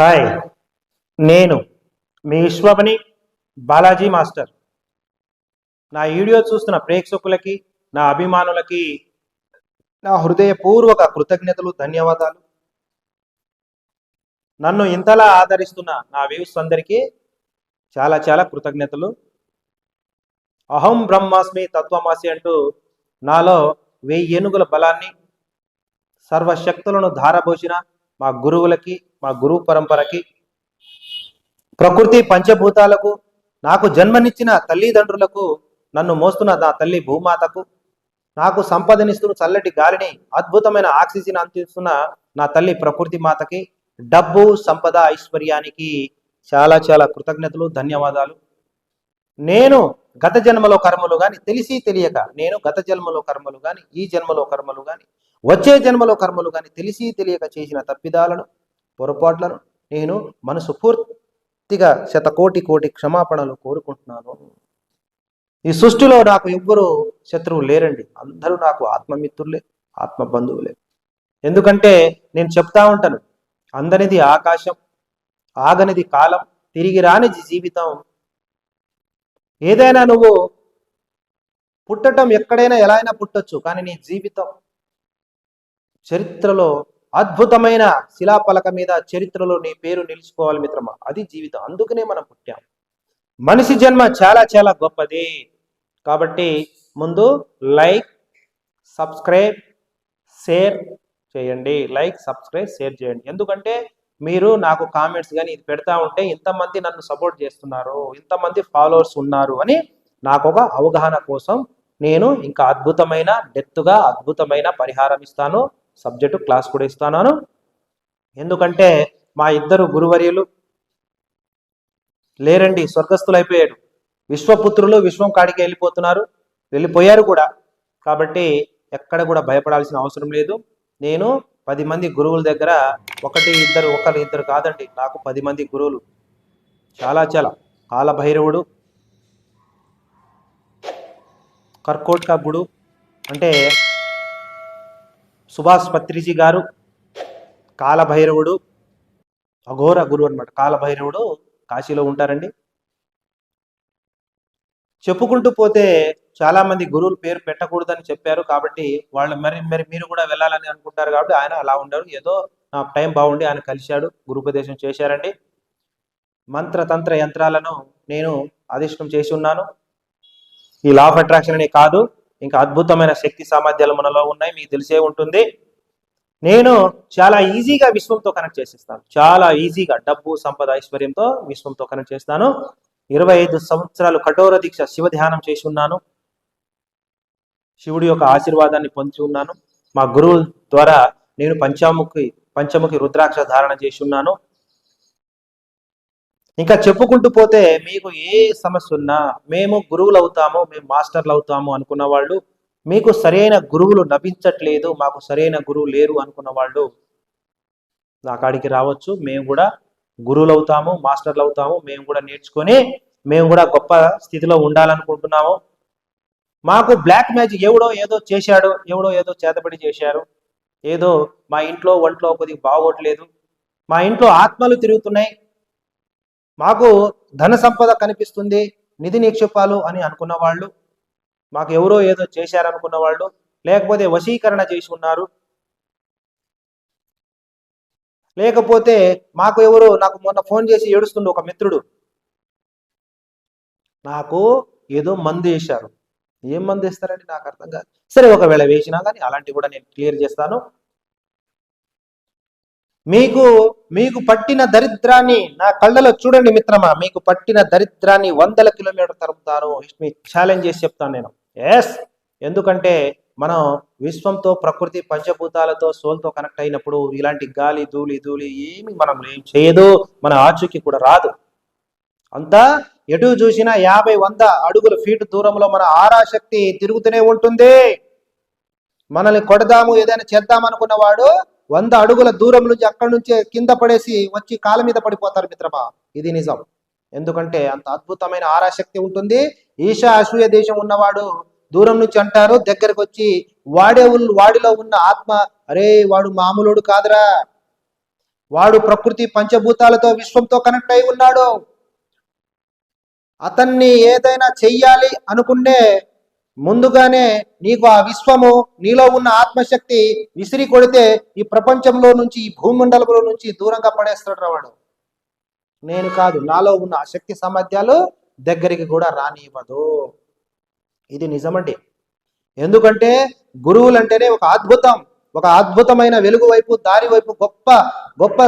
Hi. నేను మీ Vishwamani Balaji master. నా వీడియో చూస్తున్న ప్రేక్షకులకి నా అభిమానులకి నా హృదయపూర్వక కృతజ్ఞతలు ధన్యవాదాలు. నన్ను ఇంతలా ఆదరిస్తున్న నా వ్యూస్ అందరికీ చాలా చాలా కృతజ్ఞతలు. అహం బ్రహ్మాస్మి తత్వమాసి అంటూ నాలో వెయ్యి ఏనుగుల బలాన్ని సర్వశక్తులను ధారపోసిన మా గురువులకి మా గురువు పరంపరకి ప్రకృతి పంచభూతాలకు నాకు జన్మనిచ్చిన తల్లిదండ్రులకు నన్ను మోస్తున్న నా తల్లి భూమాతకు నాకు సంపదనిస్తున్న చల్లటి గాలిని అద్భుతమైన ఆక్సిజన్ అందిస్తున్న నా తల్లి ప్రకృతి మాతకి డబ్బు సంపద ఐశ్వర్యానికి చాలా చాలా కృతజ్ఞతలు ధన్యవాదాలు. నేను గత జన్మలో కర్మలు కానీ తెలిసి తెలియక నేను గత జన్మలో కర్మలు కానీ ఈ జన్మలో కర్మలు కాని వచ్చే జన్మలో కర్మలు కానీ తెలిసి తెలియక చేసిన తప్పిదాలను పొరపాట్లను నేను మనసు పూర్తిగా శతకోటి కోటి క్షమాపణలు కోరుకుంటున్నాను. ఈ సృష్టిలో నాకు ఎవ్వరూ శత్రువు లేరండి. అందరూ నాకు ఆత్మమిత్రులే ఆత్మ బంధువులే ఎందుకంటే నేను చెప్తా ఉంటాను అందనిది ఆకాశం ఆగనిది కాలం తిరిగి రాని జీవితం. ఏదైనా నువ్వు పుట్టటం ఎక్కడైనా ఎలా అయినా పుట్టొచ్చు కానీ నీ జీవితం చరిత్రలో అద్భుతమైన శిలాపలక మీద చరిత్రలో నీ పేరు నిలుచుకోవాలి మిత్రమా? అది జీవితం. అందుకనే మనం పుట్టాం. మనిషి జన్మ చాలా చాలా గొప్పది. కాబట్టి ముందు లైక్ సబ్స్క్రైబ్ షేర్ చేయండి. లైక్ సబ్స్క్రైబ్ షేర్ చేయండి. ఎందుకంటే మీరు నాకు కామెంట్స్ కానీ ఇది పెడతా ఉంటే ఇంతమంది నన్ను సపోర్ట్ చేస్తున్నారు ఇంతమంది ఫాలోవర్స్ ఉన్నారు అని నాకు ఒక అవగాహన కోసం నేను ఇంకా అద్భుతమైన డెప్త్గా అద్భుతమైన పరిహారం ఇస్తాను. సబ్జెక్టు క్లాస్ కూడా ఇస్తాను ఎందుకంటే మా ఇద్దరు గురువర్యులు లేరండి స్వర్గస్థులు అయిపోయాడు విశ్వపుత్రులు విశ్వం కాడికి వెళ్ళిపోతున్నారు వెళ్ళిపోయారు కూడా. కాబట్టి ఎక్కడ కూడా భయపడాల్సిన అవసరం లేదు. నేను పది మంది గురువుల దగ్గర ఒకటి ఇద్దరు ఒకరు ఇద్దరు కాదండి నాకు పది మంది గురువులు. చాలా చాలా. కాలభైరవుడు కర్కోట్క గుడు అంటే సుభాష్ పత్రిజీ గారు కాలభైరవుడు అఘోర గురువు అనమాట కాలభైరవుడు కాశీలో ఉంటారండి. చెప్పుకుంటూ పోతే చాలా మంది గురువులు పేరు పెట్టకూడదని చెప్పారు కాబట్టి వాళ్ళు మరి మరి మీరు కూడా వెళ్ళాలని అనుకుంటారు కాబట్టి ఆయన అలా ఉండరు. ఏదో నా టైం బాగుండి ఆయన కలిశాడు గురుపదేశం చేశారండి. మంత్ర తంత్ర యంత్రాలను నేను అధిష్టం చేసి ఉన్నాను. ఈ లా ఆఫ్ అట్రాక్షన్ అనే కాదు. ఇంకా అద్భుతమైన శక్తి సామర్థ్యాలు మనలో ఉన్నాయి మీకు తెలిసే ఉంటుంది. నేను చాలా ఈజీగా విశ్వంతో కనెక్ట్ చేసేస్తాను. చాలా ఈజీగా డబ్బు సంపద ఐశ్వర్యంతో విశ్వంతో కనెక్ట్ చేస్తాను. ఇరవై ఐదు సంవత్సరాలు కఠోర దీక్ష శివ ధ్యానం చేసి ఉన్నాను. శివుడి యొక్క ఆశీర్వాదాన్ని పొంచి ఉన్నాను. మా గురువు ద్వారా నేను పంచాముఖి పంచముఖి రుద్రాక్ష ధారణ చేసి ఉన్నాను. ఇంకా చెప్పుకుంటూ పోతే మీకు ఏ సమస్య ఉన్నా మేము గురువులు అవుతాము మేము మాస్టర్లు అవుతాము అనుకున్న వాళ్ళు మీకు సరైన గురువులు లభించట్లేదు మాకు సరైన గురువు లేరు అనుకున్న వాళ్ళు నా కాడికి రావచ్చు. మేము కూడా గురువులు అవుతాము మాస్టర్లు అవుతాము మేము కూడా నేర్చుకొని మేము కూడా గొప్ప స్థితిలో ఉండాలనుకుంటున్నాము. మాకు బ్లాక్ మ్యాజిక్ ఎవడో ఏదో చేశాడు ఎవడో ఏదో చేతబడి చేశారు. ఏదో మా ఇంట్లో ఒంట్లో కొద్దిగా బాగోట్లేదు. మా ఇంట్లో ఆత్మలు తిరుగుతున్నాయి. మాకు ధన సంపద కనిపిస్తుంది నిధి నిక్షేపాలు అని అనుకున్న వాళ్ళు మాకు ఎవరో ఏదో చేశారనుకున్న వాళ్ళు లేకపోతే వశీకరణ చేసి ఉన్నారు. లేకపోతే మాకు ఎవరు నాకు మొన్న ఫోన్ చేసి ఏడుస్తుండే ఒక మిత్రుడు. నాకు ఏదో మందు వేశారు. ఏం మందు వేస్తారని నాకు అర్థం కాదు. సరే ఒకవేళ వేసినా కానీ అలాంటివి కూడా నేను క్లియర్ చేస్తాను. మీకు మీకు పట్టిన దరిద్రాన్ని నా కళ్ళలో చూడండి మిత్రమా. మీకు పట్టిన దరిద్రాన్ని వందల కిలోమీటర్ తరుపుతాను. మీ ఛాలెంజ్ చేసి చెప్తాను నేను. ఎస్ ఎందుకంటే మనం విశ్వంతో ప్రకృతి పంచభూతాలతో సోల్తో కనెక్ట్ అయినప్పుడు ఇలాంటి గాలి ధూళి ధూళి ఏమి మనం ఏం చేయదు. మన ఆచూకి కూడా రాదు. అంతా ఎటు చూసినా యాభై వంద అడుగుల ఫీట్ దూరంలో మన ఆరాశక్తి తిరుగుతూనే ఉంటుంది. మనల్ని కొడదాము ఏదైనా చేద్దాం అనుకున్నవాడు వంద అడుగుల దూరం నుంచి అక్కడి నుంచే కింద పడేసి వచ్చి కాళ్ళ మీద పడిపోతారు మిత్రమా? ఇది నిజం. ఎందుకంటే అంత అద్భుతమైన ఆరాశక్తి ఉంటుంది. ఈశా అసూయ దేశం ఉన్నవాడు దూరం నుంచి అంటారు దగ్గరకు వచ్చి వాడే వాడిలో ఉన్న ఆత్మ అరే వాడు మామూలుడు కాదురా. వాడు ప్రకృతి పంచభూతాలతో విశ్వంతో కనెక్ట్ అయి ఉన్నాడు. అతన్ని ఏదైనా చెయ్యాలి అనుకునే ముందుగానే నీకు ఆ విశ్వము నీలో ఉన్న ఆత్మశక్తి విసిరి కొడితే ఈ ప్రపంచంలో నుంచి ఈ భూమండలంలో నుంచి దూరంగా పడేస్తాడు రావాడు నేను కాదు నాలో ఉన్న ఆ శక్తి సామర్థ్యాలు దగ్గరికి కూడా రానివ్వదు. ఇది నిజమండి. ఎందుకంటే గురువులు అంటేనే ఒక అద్భుతం ఒక అద్భుతమైన వెలుగు వైపు దారి వైపు గొప్ప గొప్ప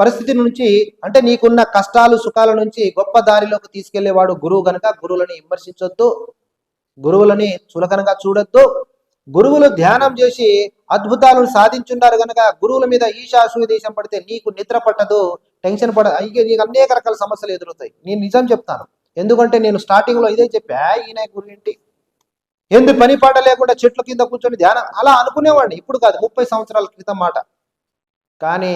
పరిస్థితి నుంచి అంటే నీకున్న కష్టాలు సుఖాల నుంచి గొప్ప దారిలోకి తీసుకెళ్ళేవాడు గురువు గనక గురువులని విమర్శించొద్దు. గురువులని చులకనగా చూడొద్దు. గురువులు ధ్యానం చేసి అద్భుతాలను సాధించున్నారు కనుక గురువుల మీద ఈశా దేశం పడితే నీకు నిద్ర పట్టదు టెన్షన్ పడదు అయ్యే నీకు అనేక రకాల సమస్యలు ఎదురవుతాయి. నేను నిజం చెప్తాను. ఎందుకంటే నేను స్టార్టింగ్లో ఇదే చెప్పా ఈయన గురించి ఎందు పని పాట లేకుండా చెట్ల కింద కూర్చొని ధ్యానం అలా అనుకునేవాడిని. ఇప్పుడు కాదు ముప్పై సంవత్సరాల క్రితం మాట. కానీ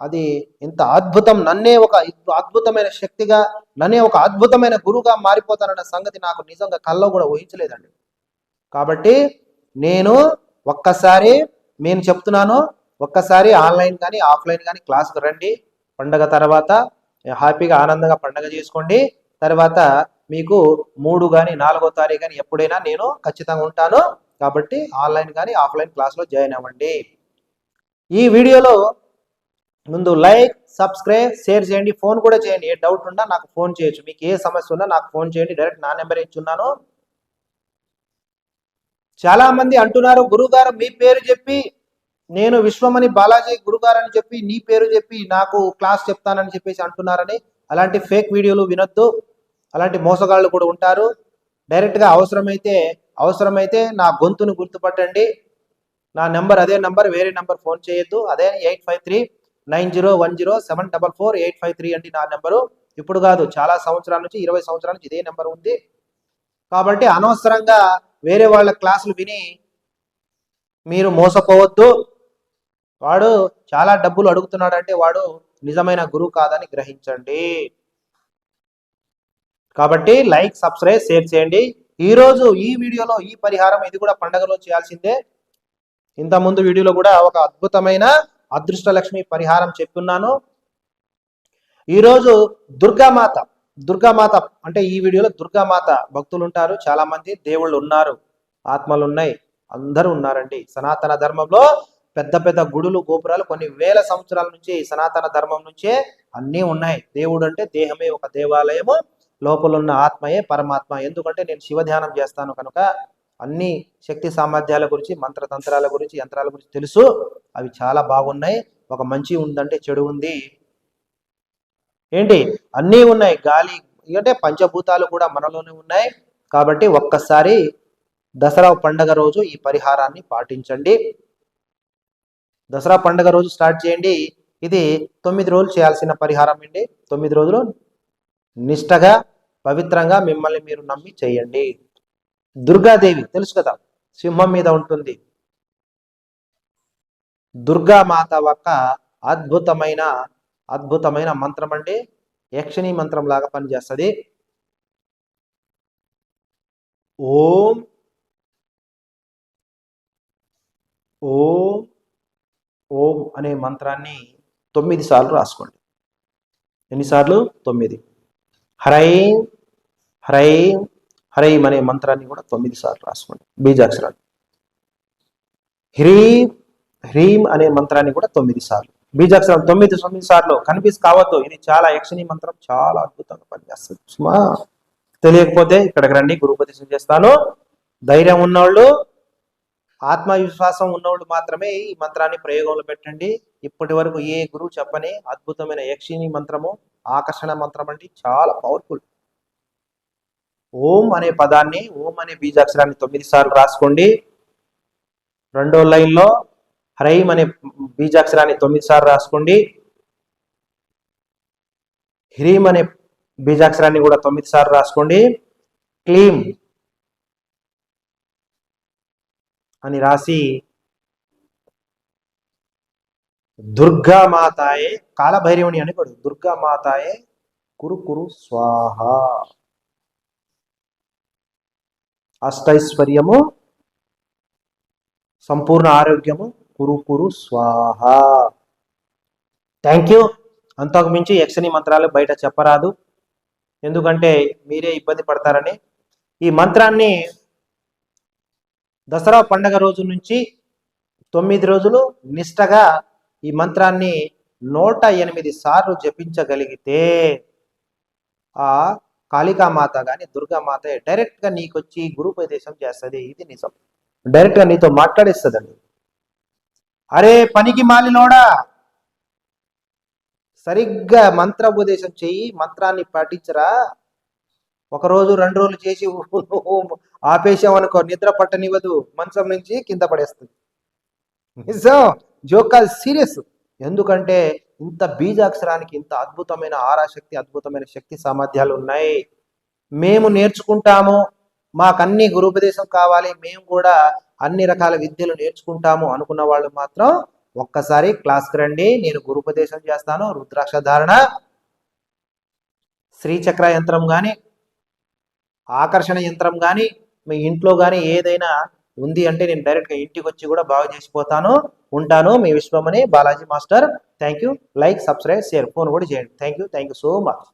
అది ఇంత అద్భుతం నన్నే ఒక అద్భుతమైన శక్తిగా నన్నే ఒక అద్భుతమైన గురువుగా మారిపోతానన్న సంగతి నాకు నిజంగా కల్లో కూడా ఊహించలేదండి. కాబట్టి నేను ఒక్కసారి నేను చెప్తున్నాను ఒక్కసారి ఆన్లైన్ కానీ ఆఫ్లైన్ కానీ క్లాస్కి రండి. పండగ తర్వాత హ్యాపీగా ఆనందంగా పండగ చేసుకోండి. తర్వాత మీకు మూడు కానీ నాలుగో తారీఖు కానీ ఎప్పుడైనా నేను ఖచ్చితంగా ఉంటాను. కాబట్టి ఆన్లైన్ కానీ ఆఫ్లైన్ క్లాస్లో జాయిన్ అవ్వండి. ఈ వీడియోలో ముందు లైక్ సబ్స్క్రైబ్ షేర్ చేయండి. ఫోన్ కూడా చేయండి. ఏ డౌట్ ఉన్నా నాకు ఫోన్ చేయొచ్చు. మీకు ఏ సమస్య ఉన్నా నాకు ఫోన్ చేయండి. డైరెక్ట్ నా నెంబర్ ఇచ్చున్నాను. చాలా మంది అంటున్నారు గురుగారు మీ పేరు చెప్పి నేను విశ్వమని బాలాజీ గురుగారు అని చెప్పి నీ పేరు చెప్పి నాకు క్లాస్ చెప్తానని చెప్పేసి అంటున్నారని అలాంటి ఫేక్ వీడియోలు వినొద్దు. అలాంటి మోసగాళ్ళు కూడా ఉంటారు. డైరెక్ట్గా అవసరమైతే అవసరమైతే నా గొంతును గుర్తుపట్టండి. నా నెంబర్ అదే నెంబర్ వేరే నెంబర్ ఫోన్ చేయొద్దు. అదే eight five three nine zero one zero seven double four eight five three అండి నా నెంబరు. ఇప్పుడు కాదు చాలా సంవత్సరాల నుంచి ఇరవై సంవత్సరాల నుంచి ఇదే నెంబర్ ఉంది. కాబట్టి అనవసరంగా వేరే వాళ్ళ క్లాసులు విని మీరు మోసపోవద్దు. వాడు చాలా డబ్బులు అడుగుతున్నాడంటే వాడు నిజమైన గురువు కాదని గ్రహించండి. కాబట్టి లైక్ సబ్స్క్రైబ్ షేర్ చేయండి. ఈరోజు ఈ వీడియోలో ఈ పరిహారం ఇది కూడా పండగలో చేయాల్సిందే. ఇంత ముందు వీడియోలో కూడా ఒక అద్భుతమైన అదృష్ట లక్ష్మి పరిహారం చెప్తున్నాను. ఈరోజు దుర్గామాత దుర్గామాత అంటే ఈ వీడియోలో దుర్గామాత భక్తులు ఉంటారు చాలా మంది దేవుళ్ళు ఉన్నారు ఆత్మలు ఉన్నాయి అందరూ ఉన్నారండి. సనాతన ధర్మంలో పెద్ద పెద్ద గుడులు గోపురాలు కొన్ని వేల సంవత్సరాల నుంచి సనాతన ధర్మం నుంచే అన్నీ ఉన్నాయి. దేవుడు అంటే దేహమే ఒక దేవాలయము లోపల ఉన్న ఆత్మయే పరమాత్మ. ఎందుకంటే నేను శివ ధ్యానం చేస్తాను కనుక అన్ని శక్తి సామర్థ్యాల గురించి మంత్రతంత్రాల గురించి యంత్రాల గురించి తెలుసు. అవి చాలా బాగున్నాయి. ఒక మంచి ఉందంటే చెడు ఉంది. ఏంటి? అన్నీ ఉన్నాయి. గాలి అంటే పంచభూతాలు కూడా మనలోనే ఉన్నాయి. కాబట్టి ఒక్కసారి దసరా పండగ రోజు ఈ పరిహారాన్ని పాటించండి. దసరా పండగ రోజు స్టార్ట్ చేయండి. ఇది తొమ్మిది రోజులు చేయాల్సిన పరిహారం అండి. తొమ్మిది రోజులు నిష్టగా పవిత్రంగా మిమ్మల్ని మీరు నమ్మి చేయండి. దుర్గాదేవి తెలుసు కదా? సింహం మీద ఉంటుంది. దుర్గామాత ఒక అద్భుతమైన అద్భుతమైన మంత్రం అండి. యక్షిణీ మంత్రం లాగా పనిచేస్తుంది. ఓం ఓం ఓం అనే మంత్రాన్ని తొమ్మిది సార్లు రాసుకోండి. ఎన్నిసార్లు? తొమ్మిది. హ్రైం హ్రైం హ్రైం అనే మంత్రాన్ని కూడా తొమ్మిది సార్లు రాసుకోండి. బీజాక్షరాలు. హ్రీం హ్రీం అనే మంత్రాన్ని కూడా తొమ్మిది సార్లు. బీజాక్షరం తొమ్మిది తొమ్మిది సార్లు. కనిపిస్ కావద్దు. ఇది చాలా యక్షిణీ మంత్రం. చాలా అద్భుతంగా పనిచేస్తుంది. సుమా. తెలియకపోతే ఇక్కడికి రండి. గురుపదేశం చేస్తాను. ధైర్యం ఉన్నవాళ్ళు ఆత్మవిశ్వాసం ఉన్నవాళ్ళు మాత్రమే ఈ మంత్రాన్ని ప్రయోగంలో పెట్టండి. ఇప్పటి వరకు ఏ గురువు చెప్పని అద్భుతమైన యక్షిణీ మంత్రము ఆకర్షణ మంత్రం అండి చాలా పవర్ఫుల్ ఓం అనే పదాన్ని ఓం అనే బీజాక్షరాన్ని తొమ్మిది సార్లు రాసుకోండి. రెండో లైన్లో హ్రైమ్ అనే బీజాక్షరాన్ని తొమ్మిది సార్లు రాసుకోండి. హ్రీమ్ అనే బీజాక్షరాన్ని కూడా తొమ్మిది సార్లు రాసుకోండి. క్లీం అని రాసి దుర్గా మాతాయే కాలభైరవుని అని కూడా దుర్గామాతాయే కురు కురు స్వాహ. అష్టైశ్వర్యము సంపూర్ణ ఆరోగ్యము కురు కురు స్వాహ. థ్యాంక్ యూ అంతకు మించి యక్షని మంత్రాలు బయట చెప్పరాదు. ఎందుకంటే మీరే ఇబ్బంది పడతారని. ఈ మంత్రాన్ని దసరా పండగ రోజు నుంచి తొమ్మిది రోజులు నిష్టగా ఈ మంత్రాన్ని నూట ఎనిమిది సార్లు జపించగలిగితే ఆ కాళికామాత కానీ దుర్గామాత డైరెక్ట్గా నీకు వచ్చి గురుపదేశం చేస్తుంది. ఇది నిజం. డైరెక్ట్గా నీతో మాట్లాడిస్తుందండి. అరే పనికి మాలినోడా! సరిగ్గా మంత్ర ఉపదేశం చేయి మంత్రాన్ని పాటించరా ఒక రోజు రెండు రోజులు చేసి ఆపేసామనుకో నిద్ర పట్టనివ్వదు. మంచం నుంచి కింద పడేస్తుంది. నిజం. జోక్ కాదు సీరియస్. ఎందుకంటే ఇంత బీజాక్షరానికి ఇంత అద్భుతమైన ఆరాశక్తి అద్భుతమైన శక్తి సామర్థ్యాలు ఉన్నాయి. మేము నేర్చుకుంటాము. మాకు అన్ని గురుపదేశం కావాలి. మేము కూడా అన్ని రకాల విద్యలు నేర్చుకుంటాము అనుకున్న వాళ్ళు మాత్రం ఒక్కసారి క్లాస్కి రండి. నేను గురుపదేశం చేస్తాను. రుద్రాక్ష ధారణ శ్రీచక్ర యంత్రం కానీ ఆకర్షణ యంత్రం కానీ మీ ఇంట్లో కానీ ఏదైనా ఉంది అంటే నేను డైరెక్ట్గా ఇంటికి వచ్చి కూడా బాగా చేసిపోతాను ఉంటాను. మీ Vishwamani Balaji master. Thank you like subscribe share phone కూడా చేయండి. Thank you thank you so much